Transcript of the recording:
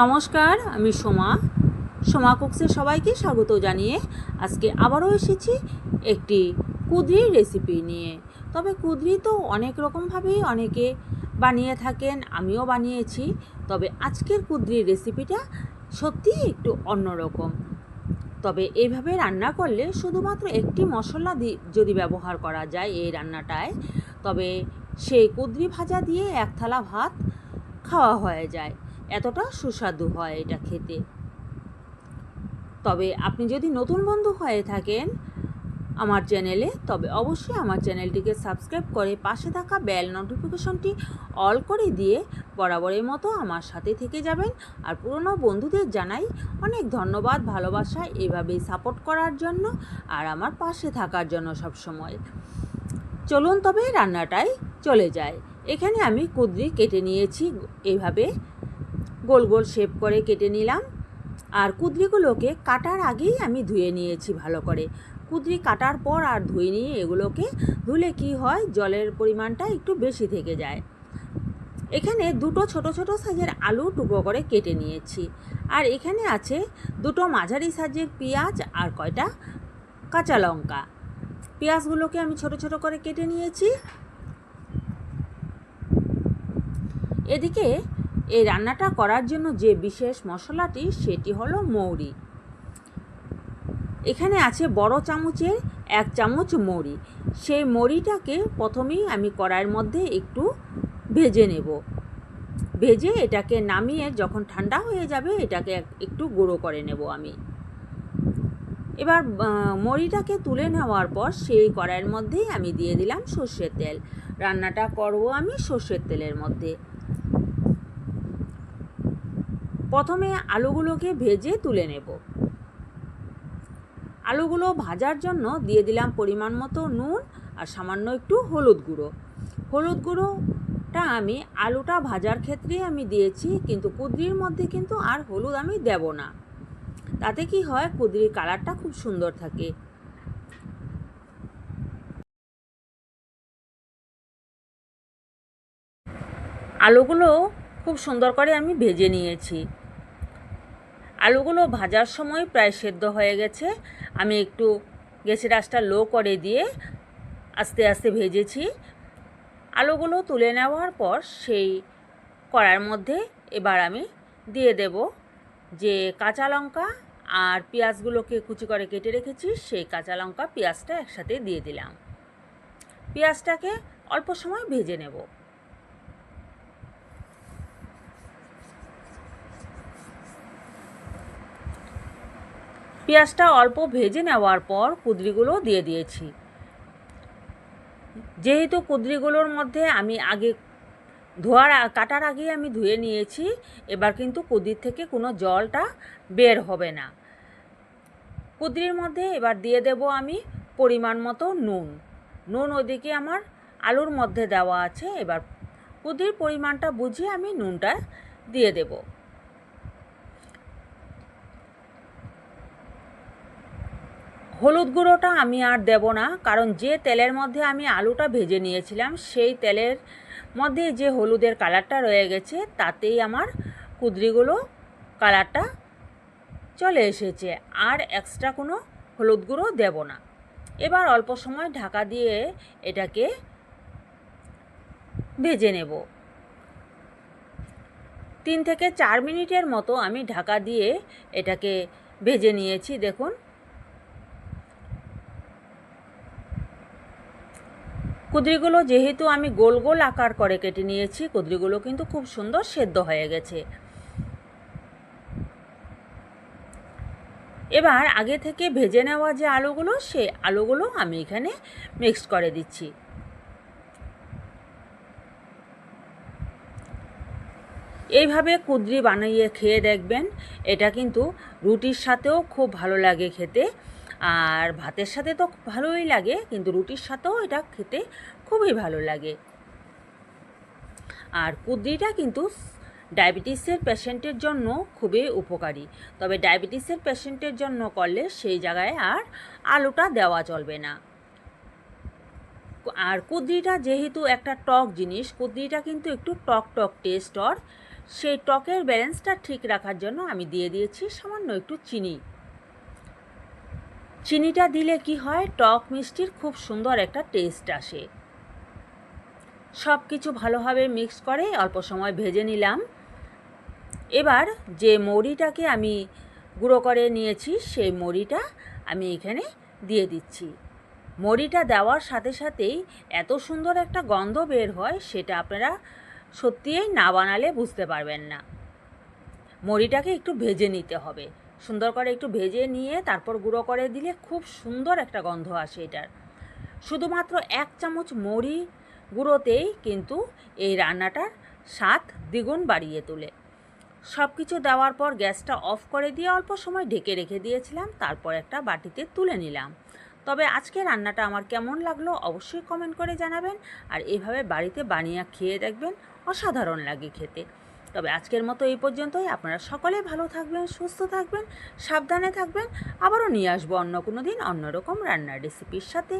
নমস্কার, আমি সোমা। সোমা কুকসে সবাইকে স্বাগত জানিয়ে আজকে আবারও এসেছি একটি কুদরির রেসিপি নিয়ে। তবে কুদরি তো অনেক রকমভাবেই অনেকে বানিয়ে থাকেন, আমিও বানিয়েছি। তবে আজকের কুদরির রেসিপিটা সত্যিই একটু অন্যরকম। তবে এইভাবে রান্না করলে শুধুমাত্র একটি মশলা যদি ব্যবহার করা যায় এই রান্নাটায়, তবে সেই কুদরি ভাজা দিয়ে এক থালা ভাত খাওয়া হয়ে যায়। এতটা সুস্বাদু হয় এটা খেতে। তবে আপনি যদি নতুন বন্ধু হয়ে থাকেন আমার চ্যানেলে, তবে অবশ্যই আমার চ্যানেলটিকে সাবস্ক্রাইব করে পাশে থাকা বেল নোটিফিকেশনটি অল করে দিয়ে বরাবরের মতো আমার সাথে থেকে যাবেন। আর পুরনো বন্ধুদের জানাই অনেক ধন্যবাদ, ভালোবাসা এভাবেই সাপোর্ট করার জন্য আর আমার পাশে থাকার জন্য সব সময় চলুন তবে রান্নাটাই চলে যায়। এখানে আমি কুদরি কেটে নিয়েছি এইভাবে গোল গোল শেপ করে কেটে নিলাম। আর কুদরিগুলোকে কাটার আগেই আমি ধুয়ে নিয়েছি ভালো করে। কুদরি কাটার পর আর ধুয়ে নিয়ে এগুলোকে ধুলে কি হয়, জলের পরিমাণটা একটু বেশি থেকে যায়। এখানে দুটো ছোট ছোট সাইজের আলু টুকরো করে কেটে নিয়েছি। আর এখানে আছে দুটো মাঝারি সাইজের পেঁয়াজ আর কয়টা? কাঁচা লঙ্কা। পেঁয়াজগুলোকে আমি ছোট ছোট করে কেটে নিয়েছি। এদিকে এই রান্নাটা করার জন্য যে বিশেষ মশলাটি, সেটি হলো মৌরি। এখানে আছে বড় চামচের এক চামচ মৌরি। সেই মৌরিটাকে প্রথমেই আমি কড়াইয়ের মধ্যে একটু ভেজে নেব। ভেজে এটাকে নামিয়ে যখন ঠান্ডা হয়ে যাবে, এটাকে এক- একটু গুঁড়ো করে নেব আমি। এবার মৌরিটাকে তুলে নেওয়ার পর সেই কড়াইয়ের মধ্যেই আমি দিয়ে দিলাম সর্ষের তেল। রান্নাটা করব আমি সর্ষের তেলের মধ্যে। প্রথমে আলুগুলোকে ভেজে তুলে নেব। আলুগুলো ভাজার জন্য দিয়ে দিলাম পরিমাণ মতো নুন আর সামান্য একটু হলুদ গুঁড়ো। হলুদ গুঁড়োটা আমি আলুটা ভাজার ক্ষেত্রে আমি দিয়েছি, কিন্তু কুদরির মধ্যে কিন্তু আর হলুদ আমি দেব না। তাতে কি হয়, কুদরির কালারটা খুব সুন্দর থাকে। আলুগুলো খুব সুন্দর করে আমি ভেজে নিয়েছি। আলুগুলো ভাজার সময় প্রায় সেদ্ধ হয়ে গেছে। আমি একটু গ্যাসের আঁচটা লো করে দিয়ে আস্তে আস্তে ভেজেছি। আলুগুলো তুলে নেওয়ার পর সেই কড়ার মধ্যে এবার আমি দিয়ে দেব যে কাঁচা লঙ্কা আর পেঁয়াজগুলোকে কুচি করে কেটে রেখেছি, সেই কাঁচা লঙ্কা, পেঁয়াজটা একসাথে দিয়ে দিলাম। পেঁয়াজটাকে অল্প সময় ভেজে নেব। পেঁয়াজটা অল্প ভেজে নেওয়ার পর কুদরিগুলো দিয়ে দিয়েছি। যেহেতু কুদরিগুলোর মধ্যে আমি আগে ধোয়ার কাটার আগেই আমি ধুয়ে নিয়েছি, এবার কিন্তু কুদরির থেকে কোনো জলটা বের হবে না। কুদরির মধ্যে এবার দিয়ে দেব আমি পরিমাণ মতো নুন। নুন ওদিকে আমার আলুর মধ্যে দেওয়া আছে, এবার কুদরির পরিমাণটা বুঝিয়ে আমি নুনটা দিয়ে দেবো। হলুদ গুঁড়োটা আমি আর দেব না, কারণ যে তেলের মধ্যে আমি আলুটা ভেজে নিয়েছিলাম, সেই তেলের মধ্যে যে হলুদের কালারটা রয়ে গেছে, তাতেই আমার কুদরিগুলো কালারটা চলে এসেছে। আর এক্সট্রা কোনো হলুদ গুঁড়ো দেব না। এবার অল্প সময় ঢাকা দিয়ে এটাকে ভেজে নেব। তিন থেকে চার মিনিটের মতো আমি ঢাকা দিয়ে এটাকে ভেজে নিয়েছি, দেখুন। কুদরিগুলো যেহেতু আমি গোল গোল আকার করে কেটে নিয়েছি, কুদরিগুলো কিন্তু খুব সুন্দর সেদ্ধ হয়ে গেছে। এবার আগে থেকে ভেজে নেওয়া যে আলুগুলো সে আলুগুলো আমি এখানে মিক্স করে দিচ্ছি। এইভাবে কুদরি বানিয়ে খেয়ে দেখবেন, এটা কিন্তু রুটির সাথেও খুব ভালো লাগে খেতে। আর ভাতের সাথে তো ভালোই লাগে, কিন্তু রুটির সাথেও এটা খেতে খুবই ভালো লাগে। আর কুদরিটা কিন্তু ডায়াবেটিসের পেশেন্টের জন্য খুবই উপকারী। তবে ডায়াবেটিসের পেশেন্টের জন্য করলে সেই জায়গায় আর আলুটা দেওয়া চলবে না। আর কুদরিটা যেহেতু একটা টক জিনিস, কুদরিটা কিন্তু একটু টক টক টেস্ট ওর। সেই টকের ব্যালেন্সটা ঠিক রাখার জন্য আমি দিয়ে দিয়েছি সামান্য একটু চিনি। চিনিটা দিলে কি হয়? টক মিষ্টির খুব সুন্দর একটা টেস্ট আসে। সব কিছু ভালোভাবে মিক্স করে অল্প সময় ভেজে নিলাম। এবার যে মৌরিটাকে আমি গুঁড়ো করে নিয়েছি, সেই মৌরিটা আমি এখানে দিয়ে দিচ্ছি। মৌরিটা দেওয়ার সাথে সাথেই এত সুন্দর একটা গন্ধ বের হয়, সেটা আপনারা সত্যিই না বানালে বুঝতে পারবেন না। মরিটাকে একটু ভেজে নিতে হবে। সুন্দর করে একটু ভেজে নিয়ে তারপর গুঁড়ো করে দিলে খুব সুন্দর একটা গন্ধ আসে এটার। শুধুমাত্র এক চামচ মরি গুঁড়োতেই কিন্তু এই রান্নাটার স্বাদ দ্বিগুণ বাড়িয়ে তোলে। সব কিছু দেওয়ার পর গ্যাসটা অফ করে দিয়ে অল্প সময় ঢেকে রেখে দিয়েছিলাম, তারপর একটা বাটিতে তুলে নিলাম। তবে আজকে রান্নাটা আমার কেমন লাগল অবশ্যই কমেন্ট করে জানাবেন, আর এভাবে বাড়িতে বানিয়ে খেয়ে দেখবেন অসাধারণ লাগে খেতে। তবে আজকের মতো এই পর্যন্তই। আপনারা সকলে ভালো থাকবেন, সুস্থ থাকবেন, সাবধানে থাকবেন। আবারও নিয়ে আসব অন্য কোনো দিন অন্যরকম রান্নার রেসিপির সাথে।